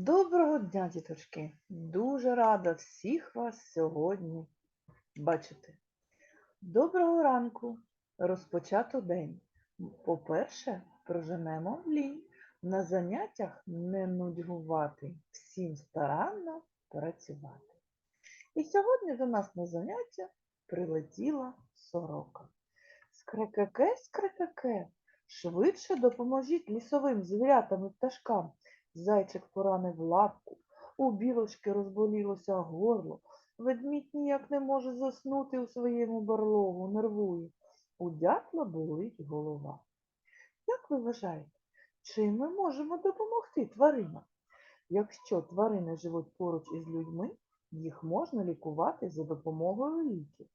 Доброго дня, діточки! Дуже рада всіх вас сьогодні бачити. Доброго ранку! Розпочато день. По-перше, проженемо лінь. На заняттях не нудьгувати, всім старанно працювати. І сьогодні до нас на заняття прилетіла сорока. Скрекеке, швидше допоможіть лісовим звірятам і пташкам. Зайчик поранив лапку, у білочки розболілося горло, ведмідь ніяк не може заснути у своєму барлогу, нервує. У дятла болить голова. Як ви вважаєте, чим ми можемо допомогти тваринам? Якщо тварини живуть поруч із людьми, їх можна лікувати за допомогою ліків.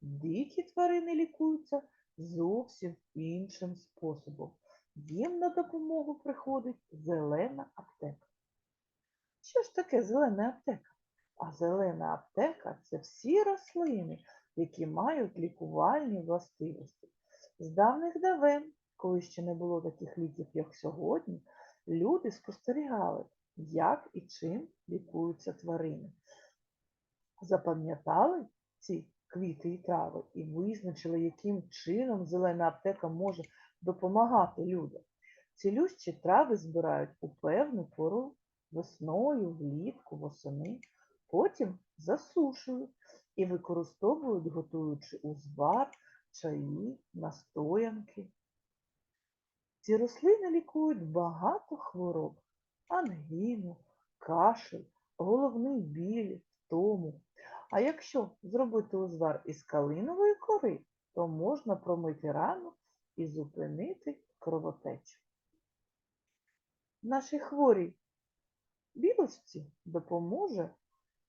Дикі тварини лікуються зовсім іншим способом. Їм на допомогу приходить зелена аптека. Що ж таке зелена аптека? А зелена аптека це всі рослини, які мають лікувальні властивості. З давних давен, коли ще не було таких ліків, як сьогодні, люди спостерігали, як і чим лікуються тварини. Запам'ятали ці квіти і трави і визначили, яким чином зелена аптека може допомагати людям. Цілющі трави збирають у певну пору весною, влітку, восени, потім засушують і використовують, готуючи узвар, чаї, настоянки. Ці рослини лікують багато хвороб, ангіну, кашель, головний біль, втому. А якщо зробити узвар із калинової кори, то можна промити рану і зупинити кровотечу. Нашій хворій білочці допоможе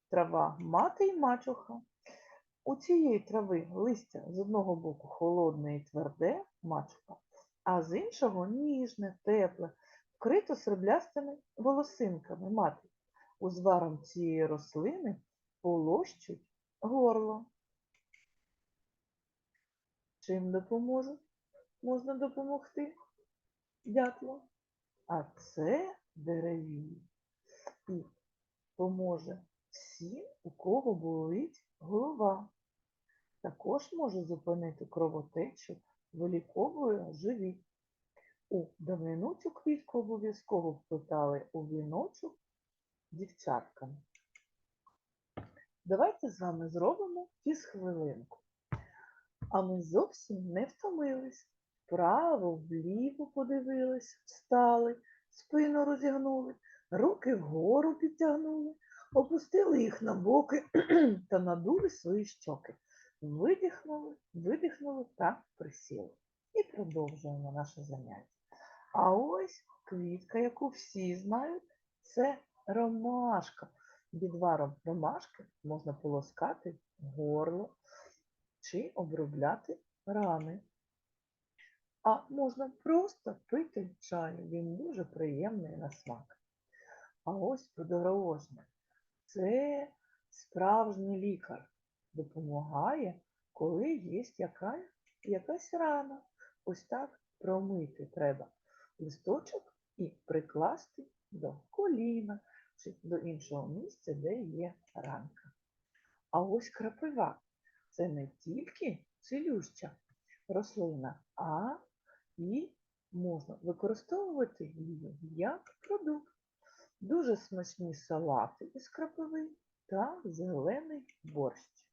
трава мати й мачуха. У цієї трави листя з одного боку холодне і тверде мачуха, а з іншого ніжне, тепле, вкрито сріблястими волосинками мати. Узваром цієї рослини полощуть горло. Чим допоможе? Можна допомогти дятлу, а це дереві. І поможе всім, у кого болить голова. Також може зупинити кровотечу, виліковує живіт. У давнину цю квітку обов'язково вплетали у віночок дівчаткам. Давайте з вами зробимо фізхвилинку. А ми зовсім не втомились. Вправо, вліво подивились, встали, спину розігнули, руки вгору підтягнули, опустили їх на боки та надули свої щоки. Видихнули, видихнули та присіли. І продовжуємо наше заняття. А ось квітка, яку всі знають, це ромашка. Відваром ромашки можна полоскати горло чи обробляти рани. А можна просто пити чай, він дуже приємний на смак. А ось подорожник. Це справжній лікар. Допомагає, коли є яка, якась рана. Ось так промити треба листочок і прикласти до коліна чи до іншого місця, де є ранка. А ось крапива це не тільки цілюща рослина, а і можна використовувати її як продукт. Дуже смачні салати із крапиви та зелений борщ.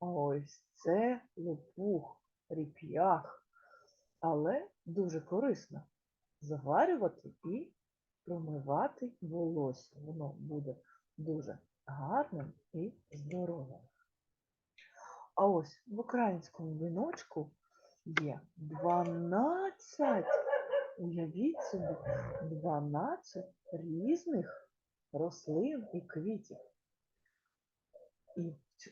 А ось це лопух, ріп'ях, але дуже корисно заварювати і промивати волосся. Воно буде дуже гарним і здоровим. А ось в українському віночку є 12, уявіть собі, 12 різних рослин і квітів. І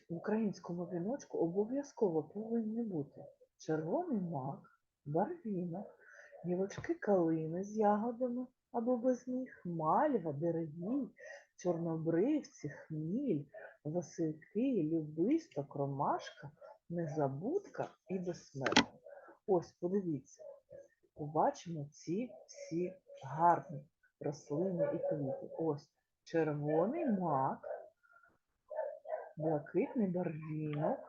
в українському віночку обов'язково повинні бути червоний мак, барвінок, гілочки калини з ягодами або без них, мальва, деревій, чорнобривці, хміль, васильки, любисток, ромашка, незабудка і безсмертна. Ось, подивіться, побачимо ці всі гарні рослини. і квіти. Ось червоний мак, блакитний барвінок,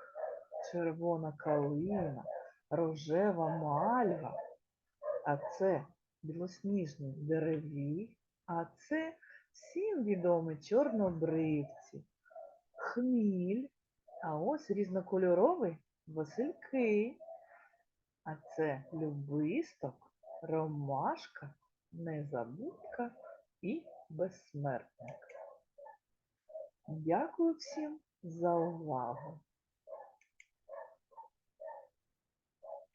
червона калина, рожева мальва, а це білосніжний деревій, а це всім відомі чорнобривці, хміль, а ось різнокольоровий васильки. А це любисток, ромашка, незабудка і безсмертник. Дякую всім за увагу!